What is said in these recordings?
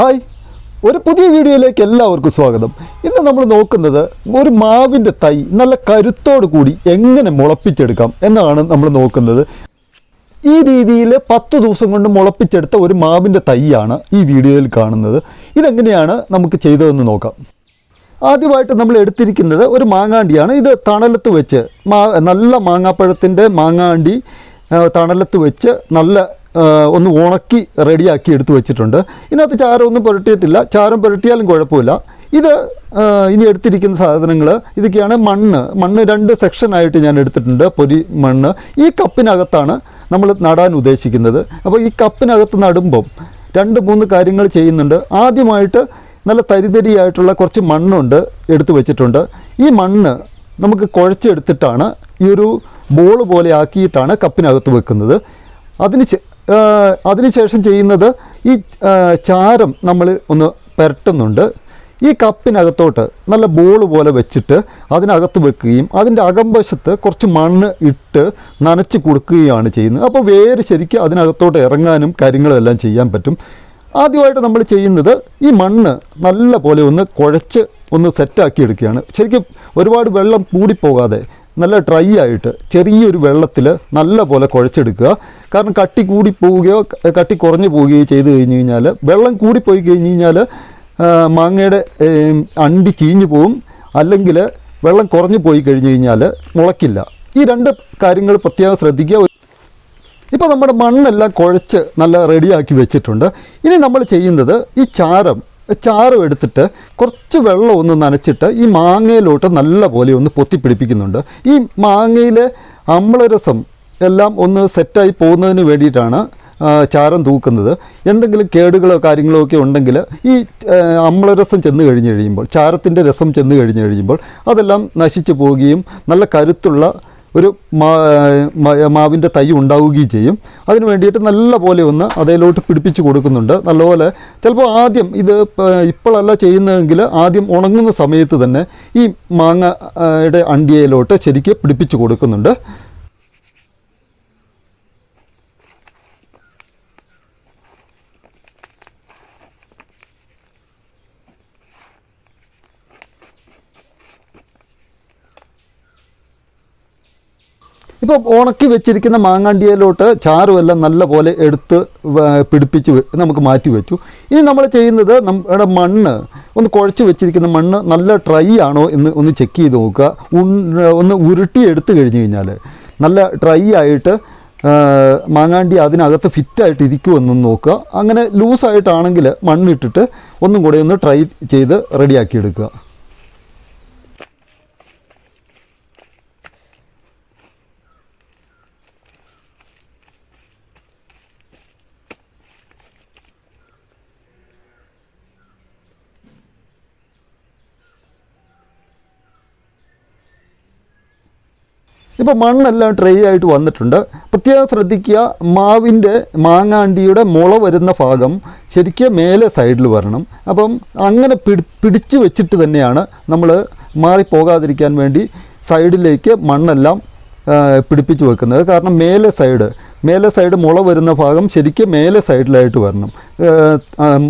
Hi. ഒരു പുതിയ വീഡിയോയിലേക്ക് എല്ലാവർക്കും സ്വാഗതം. ഇന്ന് നമ്മൾ നോക്കുന്നത് ഒരു മാവിന്റെ തൈ നല്ല കരുത്തോടു കൂടി എങ്ങനെ മുളപ്പിച്ചെടുക്കാം എന്നാണ് നമ്മൾ നോക്കുന്നത്. ഈ രീതിയിൽ പത്ത് ദിവസം കൊണ്ട് മുളപ്പിച്ചെടുത്ത ഒരു മാവിന്റെ തൈയാണ് ഈ വീഡിയോയിൽ കാണുന്നത്. ഇതെങ്ങനെയാണ് നമുക്ക് ചെയ്തതെന്ന് നോക്കാം. ആദ്യമായിട്ട് നമ്മൾ എടുത്തിരിക്കുന്നത് ഒരു മാങ്ങാണ്ടിയാണ്. ഇത് തണലത്ത് വെച്ച് മാ നല്ല മാങ്ങാപ്പഴത്തിന്റെ മാങ്ങാണ്ടി തണലത്ത് വെച്ച് നല്ല ഒന്ന് ഉണക്കി റെഡിയാക്കി എടുത്തു വെച്ചിട്ടുണ്ട്. ഇതിനകത്ത് ചാരം ഒന്നും പുരട്ടിയിട്ടില്ല. ചാരം പുരട്ടിയാലും കുഴപ്പമില്ല. ഇത് ഇനി എടുത്തിരിക്കുന്ന സാധനങ്ങൾ ഇതൊക്കെയാണ് മണ്ണ്. മണ്ണ് രണ്ട് സെക്ഷനായിട്ട് ഞാൻ എടുത്തിട്ടുണ്ട് പൊരി മണ്ണ്. ഈ കപ്പിനകത്താണ് നമ്മൾ നടാൻ ഉദ്ദേശിക്കുന്നത്. അപ്പോൾ ഈ കപ്പിനകത്ത് നടുമ്പം രണ്ട് മൂന്ന് കാര്യങ്ങൾ ചെയ്യുന്നുണ്ട്. ആദ്യമായിട്ട് നല്ല തരിതരിയായിട്ടുള്ള കുറച്ച് മണ്ണുണ്ട് എടുത്തു വെച്ചിട്ടുണ്ട്. ഈ മണ്ണ് നമുക്ക് കുഴച്ചെടുത്തിട്ടാണ് ഈ ഒരു ബോൾ പോലെ ആക്കിയിട്ടാണ് കപ്പിനകത്ത് വെക്കുന്നത്. അതിന് അതിനുശേഷം ചെയ്യുന്നത് ഈ ചാരം നമ്മൾ ഒന്ന് പുരട്ടുന്നുണ്ട്. ഈ കപ്പിനകത്തോട്ട് നല്ല ബോൾ പോലെ വെച്ചിട്ട് അതിനകത്ത് വെക്കുകയും അതിന്റെ അകംവശത്ത് കുറച്ച് മണ്ണ് ഇട്ട് നനച്ച് കൊടുക്കുകയാണ് ചെയ്യുന്നത്. അപ്പോൾ വേര് ശരിക്കും അതിനകത്തോട്ട് ഇറങ്ങാനും കാര്യങ്ങളെല്ലാം ചെയ്യാൻ പറ്റും. ആദ്യമായിട്ട് നമ്മൾ ചെയ്യുന്നത് ഈ മണ്ണ് നല്ല പോലെ ഒന്ന് കുഴച്ച് ഒന്ന് സെറ്റാക്കി എടുക്കുകയാണ്. ശരിക്കും ഒരുപാട് വെള്ളം കൂടിപ്പോകാതെ നല്ല ഡ്രൈ ആയിട്ട് ചെറിയൊരു വെള്ളത്തിൽ നല്ല പോലെ കുഴച്ചെടുക്കുക. കാരണം കട്ടി കൂടി പോവുകയോ കട്ടി കുറഞ്ഞു പോവുകയോ ചെയ്ത് കഴിഞ്ഞ് കഴിഞ്ഞാൽ വെള്ളം കൂടിപ്പോയി കഴിഞ്ഞ് കഴിഞ്ഞാൽ മാങ്ങയുടെ അണ്ടി ചീഞ്ഞു പോവും. അല്ലെങ്കിൽ വെള്ളം കുറഞ്ഞു പോയി കഴിഞ്ഞ് കഴിഞ്ഞാൽ മുളക്കില്ല. ഈ രണ്ട് കാര്യങ്ങൾ പ്രത്യേകം ശ്രദ്ധിക്കുക. ഇപ്പോൾ നമ്മുടെ മണ്ണെല്ലാം കുഴച്ച് നല്ല റെഡിയാക്കി വെച്ചിട്ടുണ്ട്. ഇനി നമ്മൾ ചെയ്യുന്നത് ഈ ചാരം ചാരം എടുത്തിട്ട് കുറച്ച് വെള്ളം ഒന്ന് നനച്ചിട്ട് ഈ മാങ്ങയിലോട്ട് നല്ല പോലെ ഒന്ന് പൊത്തിപ്പിടിപ്പിക്കുന്നുണ്ട് ഈ മാങ്ങയിലെ അമ്ലരസം എല്ലാം ഒന്ന് സെറ്റായി പോകുന്നതിന് വേണ്ടിയിട്ടാണ് ചാരം തൂക്കുന്നത്. എന്തെങ്കിലും കേടുകളോ കാര്യങ്ങളോ ഒക്കെ ഉണ്ടെങ്കിൽ ഈ അമ്ലരസം ചെന്ന് കഴിഞ്ഞ് കഴിയുമ്പോൾ ചാരത്തിന്റെ രസം ചെന്ന് കഴിഞ്ഞ് കഴിയുമ്പോൾ അതെല്ലാം നശിച്ചു പോവുകയും നല്ല കരുത്തുള്ള ഒരു മാവിന്റെ തൈ ഉണ്ടാവുകയും ചെയ്യും. അതിന് വേണ്ടിയിട്ട് നല്ല പോലെ ഒന്ന് അതിലോട്ട് പിടിപ്പിച്ച് കൊടുക്കുന്നുണ്ട്. നല്ലപോലെ ചിലപ്പോൾ ആദ്യം ഇത് ഇപ്പോഴല്ല ചെയ്യുന്നതെങ്കിൽ ആദ്യം ഉണങ്ങുന്ന സമയത്ത് തന്നെ ഈ മാങ്ങയുടെ അണ്ടിയയിലോട്ട് ശരിക്കും പിടിപ്പിച്ച് കൊടുക്കുന്നുണ്ട്. ഇപ്പോൾ ഉണക്കി വെച്ചിരിക്കുന്ന മാങ്ങാണ്ടിയയിലോട്ട് ചാറുമെല്ലാം നല്ല പോലെ എടുത്ത് പിടിപ്പിച്ച് നമുക്ക് മാറ്റി വെച്ചു. ഇനി നമ്മൾ ചെയ്യുന്നത് നമ്മുടെ മണ്ണ് ഒന്ന് കുഴച്ച് വെച്ചിരിക്കുന്ന മണ്ണ് നല്ല ഡ്രൈ ആണോ എന്ന് ഒന്ന് ചെക്ക് ചെയ്ത് നോക്കുക. ഒന്ന് ഉരുട്ടി എടുത്തു കഴിഞ്ഞ് കഴിഞ്ഞാൽ നല്ല ഡ്രൈ ആയിട്ട് മാങ്ങാണ്ടി അതിനകത്ത് ഫിറ്റായിട്ട് ഇരിക്കുമെന്നൊന്ന് നോക്കുക. അങ്ങനെ ലൂസായിട്ടാണെങ്കിൽ മണ്ണിട്ടിട്ട് ഒന്നും കൂടെ ഒന്ന് ട്രൈ ചെയ്ത് റെഡിയാക്കി എടുക്കുക. ഇപ്പോൾ മണ്ണെല്ലാം ട്രൈ ആയിട്ട് വന്നിട്ടുണ്ട്. പ്രത്യേകം ശ്രദ്ധിക്കുക മാവിന്റെ മാങ്ങാണ്ടിയുടെ മുള വരുന്ന ഭാഗം ശരിക്കും മേലെ സൈഡിൽ വരണം. അപ്പം അങ്ങനെ പിടി പിടിച്ചു വെച്ചിട്ട് തന്നെയാണ് നമ്മൾ മാറിപ്പോകാതിരിക്കാൻ വേണ്ടി സൈഡിലേക്ക് മണ്ണെല്ലാം പിടിപ്പിച്ച് വെക്കുന്നത്. കാരണം മേലെ സൈഡ് മേലെ സൈഡ് മുള വരുന്ന ഭാഗം ശരിക്കും മേലെ സൈഡിലായിട്ട് വരണം.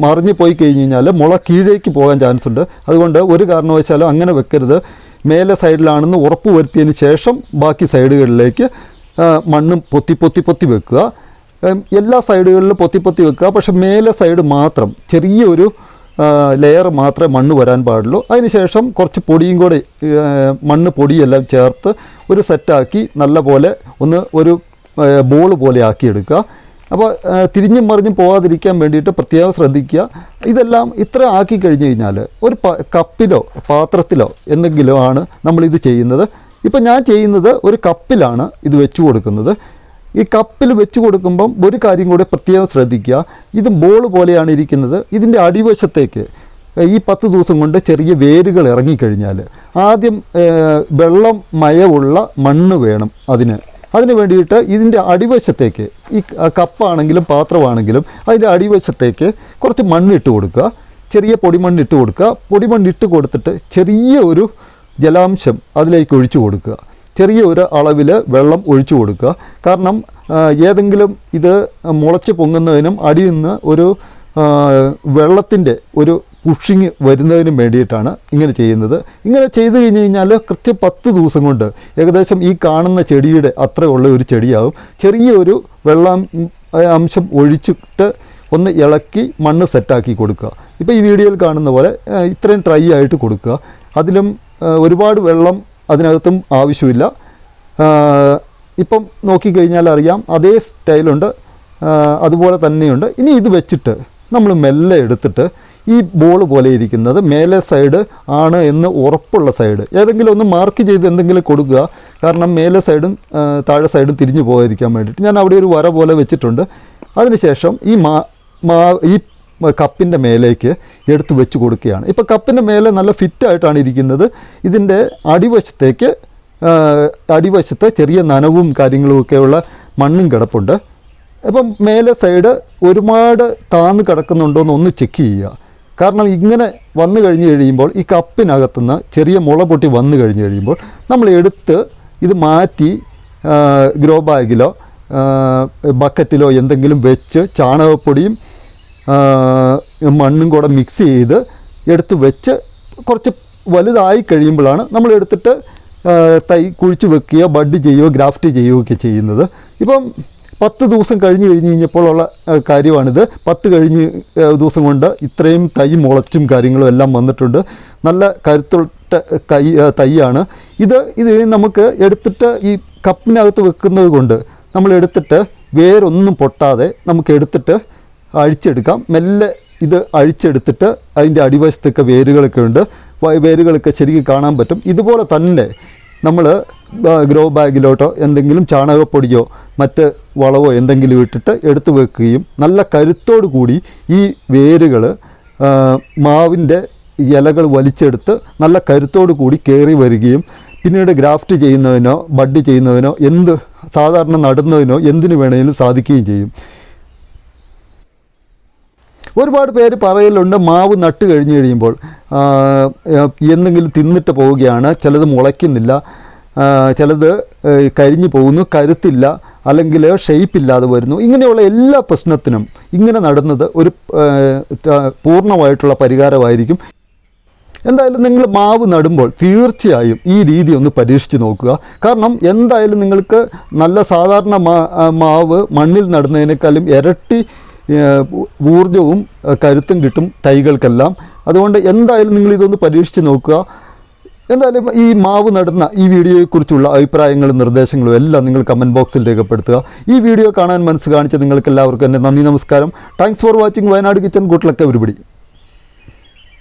മറിഞ്ഞു പോയി കഴിഞ്ഞ് കഴിഞ്ഞാൽ മുള കീഴേക്ക് പോകാൻ ചാൻസ് ഉണ്ട്. അതുകൊണ്ട് ഒരു കാരണവശാലും അങ്ങനെ വെക്കരുത്. മേലെ സൈഡിലാണെന്ന് ഉറപ്പ് വരുത്തിയതിന് ശേഷം ബാക്കി സൈഡുകളിലേക്ക് മണ്ണ് പൊത്തി പൊത്തി പൊത്തി വെക്കുക. എല്ലാ സൈഡുകളിലും പൊത്തി പൊത്തി വെക്കുക. പക്ഷെ മേലെ സൈഡ് മാത്രം ചെറിയൊരു ലെയർ മാത്രമേ മണ്ണ് വരാൻ പാടുള്ളൂ. അതിനുശേഷം കുറച്ച് പൊടിയും കൂടെ മണ്ണ് പൊടിയെല്ലാം ചേർത്ത് ഒരു സെറ്റാക്കി നല്ല പോലെ ഒന്ന് ഒരു ബോൾ പോലെ ആക്കിയെടുക്കുക. അപ്പോൾ തിരിഞ്ഞും മറിഞ്ഞും പോകാതിരിക്കാൻ വേണ്ടിയിട്ട് പ്രത്യേകം ശ്രദ്ധിക്കുക. ഇതെല്ലാം ഇത്ര ആക്കി കഴിഞ്ഞ് കഴിഞ്ഞാൽ ഒരു കപ്പിലോ പാത്രത്തിലോ എന്തെങ്കിലും ആണ് നമ്മളിത് ചെയ്യുന്നത്. ഇപ്പം ഞാൻ ചെയ്യുന്നത് ഒരു കപ്പിലാണ് ഇത് വെച്ച് കൊടുക്കുന്നത്. ഈ കപ്പിൽ വെച്ച് കൊടുക്കുമ്പം ഒരു കാര്യം കൂടെ പ്രത്യേകം ശ്രദ്ധിക്കുക. ഇത് ബോൾ പോലെയാണ് ഇരിക്കുന്നത്. ഇതിന്റെ അടിവശത്തേക്ക് ഈ പത്ത് ദിവസം കൊണ്ട് ചെറിയ വേരുകൾ ഇറങ്ങിക്കഴിഞ്ഞാൽ ആദ്യം വെള്ളം മയമുള്ള മണ്ണ് വേണം അതിന്. അതിന് വേണ്ടിയിട്ട് ഇതിന്റെ അടിവശത്തേക്ക് ഈ കപ്പാണെങ്കിലും പാത്രമാണെങ്കിലും അതിന്റെ അടിവശത്തേക്ക് കുറച്ച് മണ്ണിട്ട് കൊടുക്കുക. ചെറിയ പൊടിമണ്ണ് ഇട്ട് കൊടുക്കുക. പൊടിമണ്ണ് ഇട്ട് കൊടുത്തിട്ട് ചെറിയ ഒരു ജലാംശം അതിലേക്ക് ഒഴിച്ചു കൊടുക്കുക. ചെറിയ ഒരു അളവിൽ വെള്ളം ഒഴിച്ചു കൊടുക്കുക. കാരണം ഏതെങ്കിലും ഇത് മുളച്ച് പൊങ്ങുന്നതിനും അടിയിൽ നിന്ന് ഒരു വെള്ളത്തിന്റെ ഒരു പുഷിങ് വരുന്നതിന് വേണ്ടിയിട്ടാണ് ഇങ്ങനെ ചെയ്യുന്നത്. ഇങ്ങനെ ചെയ്തു കഴിഞ്ഞ് കഴിഞ്ഞാൽ കൃത്യം പത്ത് ദിവസം കൊണ്ട് ഏകദേശം ഈ കാണുന്ന ചെടിയുടെ അത്രയുള്ള ഒരു ചെടിയാവും. ചെറിയൊരു വെള്ളം അംശം ഒഴിച്ചിട്ട് ഒന്ന് ഇളക്കി മണ്ണ് സെറ്റാക്കി കൊടുക്കുക. ഇപ്പോൾ ഈ വീഡിയോയിൽ കാണുന്ന പോലെ ഇത്രയും ഡ്രൈ ആയിട്ട് കൊടുക്കുക. അതിലും ഒരുപാട് വെള്ളം അതിനകത്തും ആവശ്യമില്ല. ഇപ്പം നോക്കിക്കഴിഞ്ഞാൽ അറിയാം അതേ സ്റ്റൈലുണ്ട്. അതുപോലെ തന്നെയുണ്ട്. ഇനി ഇത് വെച്ചിട്ട് നമ്മൾ മെല്ലെ എടുത്തിട്ട് ഈ ബോൾ പോലെ ഇരിക്കുന്നത് മേലെ സൈഡ് ആണ് എന്ന് ഉറപ്പുള്ള സൈഡ് ഏതെങ്കിലും ഒന്ന് മാർക്ക് ചെയ്ത് എന്തെങ്കിലും കൊടുക്കുക. കാരണം മേലെ സൈഡും താഴെ സൈഡും തിരിഞ്ഞു പോകാതിരിക്കാൻ വേണ്ടിയിട്ട്. ഞാൻ അവിടെ ഒരു വര പോലെ വെച്ചിട്ടുണ്ട്. അതിനുശേഷം ഈ മാ മാ ഈ കപ്പിന്റെ മേലേക്ക് എടുത്ത് വെച്ച് കൊടുക്കുകയാണ്. ഇപ്പോൾ കപ്പിന്റെ മേലെ നല്ല ഫിറ്റായിട്ടാണ് ഇരിക്കുന്നത്. ഇതിന്റെ അടിവശത്തേക്ക് അടിവശത്ത് ചെറിയ നനവും കാര്യങ്ങളുമൊക്കെയുള്ള മണ്ണും കിടപ്പുണ്ട്. അപ്പം മേലെ സൈഡ് ഒരുപാട് താന്ന് കിടക്കുന്നുണ്ടോ എന്ന് ഒന്ന് ചെക്ക് ചെയ്യുക. കാരണം ഇങ്ങനെ വന്നു കഴിഞ്ഞ് കഴിയുമ്പോൾ ഈ കപ്പിനകത്തുനിന്ന് ചെറിയ മുള പൊട്ടി വന്നു കഴിഞ്ഞ് കഴിയുമ്പോൾ നമ്മൾ എടുത്ത് ഇത് മാറ്റി ഗ്രോ ബാഗിലോ ബക്കറ്റിലോ എന്തെങ്കിലും വെച്ച് ചാണകപ്പൊടിയും മണ്ണും കൂടെ മിക്സ് ചെയ്ത് എടുത്ത് വെച്ച് കുറച്ച് വലുതായി കഴിയുമ്പോഴാണ് നമ്മൾ എടുത്തിട്ട് തൈ കുഴിച്ച് വെക്കുകയോ ബഡ് ചെയ്യുകയോ ഗ്രാഫ്റ്റ് ചെയ്യുകയോ ഒക്കെ ചെയ്യുന്നത്. ഇപ്പം പത്ത് ദിവസം കഴിഞ്ഞ് കഴിഞ്ഞ് കഴിഞ്ഞപ്പോഴുള്ള കാര്യമാണിത്. പത്ത് കഴിഞ്ഞ് ദിവസം കൊണ്ട് ഇത്രയും തൈ മുളച്ചും കാര്യങ്ങളും എല്ലാം വന്നിട്ടുണ്ട്. നല്ല കരുത്തുട്ട കൈ തൈയാണ്. ഇത് ഇത് നമുക്ക് എടുത്തിട്ട് ഈ കപ്പിനകത്ത് വെക്കുന്നത് കൊണ്ട് നമ്മൾ എടുത്തിട്ട് വേരൊന്നും പൊട്ടാതെ നമുക്ക് എടുത്തിട്ട് അഴിച്ചെടുക്കാം. മെല്ലെ ഇത് അഴിച്ചെടുത്തിട്ട് അതിന്റെ അടിവശത്തൊക്കെ വേരുകളൊക്കെ ഉണ്ട്. വേരുകളൊക്കെ ശരിക്കും കാണാൻ പറ്റും. ഇതുപോലെ തന്നെ നമ്മൾ ഗ്രോ ബാഗിലോട്ടോ എന്തെങ്കിലും ചാണകപ്പൊടിയോ മറ്റ് വളവോ എന്തെങ്കിലും ഇട്ടിട്ട് എടുത്തു വെക്കുകയും നല്ല കരുത്തോടു കൂടി ഈ വേരുകൾ മാവിന്റെ ഇലകൾ വലിച്ചെടുത്ത് നല്ല കരുത്തോടു കൂടി കയറി വരികയും പിന്നീട് ഗ്രാഫ്റ്റ് ചെയ്യുന്നതിനോ ബഡ് ചെയ്യുന്നതിനോ എന്ത് സാധാരണ നടുന്നതിനോ എന്തിനു വേണമെങ്കിലും സാധിക്കുകയും ചെയ്യും. ഒരുപാട് പേര് പറയലുണ്ട് മാവ് നട്ട് കഴിഞ്ഞ് കഴിയുമ്പോൾ എന്തെങ്കിലും തിന്നിട്ട് പോവുകയാണ് ചിലത് മുളയ്ക്കുന്നില്ല ചിലത് കരിഞ്ഞു പോകുന്നു കരുത്തില്ല അല്ലെങ്കിൽ ഷേപ്പ് ഇല്ലാതെ വരുന്നു. ഇങ്ങനെയുള്ള എല്ലാ പ്രശ്നത്തിനും ഇങ്ങനെ നടുന്നത് ഒരു പൂർണമായിട്ടുള്ള പരിഹാരമായിരിക്കും. എന്തായാലും നിങ്ങൾ മാവ് നടുമ്പോൾ തീർച്ചയായും ഈ രീതി ഒന്ന് പരീക്ഷിച്ച് നോക്കുക. കാരണം എന്തായാലും നിങ്ങൾക്ക് നല്ല സാധാരണ മാവ് മണ്ണിൽ നടുന്നതിനേക്കാളും ഇരട്ടി ഊർജവും കരുത്തും കിട്ടും തൈകൾക്കെല്ലാം. അതുകൊണ്ട് എന്തായാലും നിങ്ങൾ ഇതൊന്ന് പരീക്ഷിച്ച് നോക്കുക. എന്തായാലും ഈ മാവ് നടുന്ന ഈ വീഡിയോയെക്കുറിച്ചുള്ള അഭിപ്രായങ്ങളും നിർദ്ദേശങ്ങളും എല്ലാം നിങ്ങൾ കമന്റ് ബോക്സിൽ രേഖപ്പെടുത്തുക. ഈ വീഡിയോ കാണാൻ മനസ്സ് കാണിച്ച നിങ്ങൾക്ക് എല്ലാവർക്കും എന്റെ നന്ദി നമസ്കാരം. Thanks for watching Wayanad kitchen luck everybody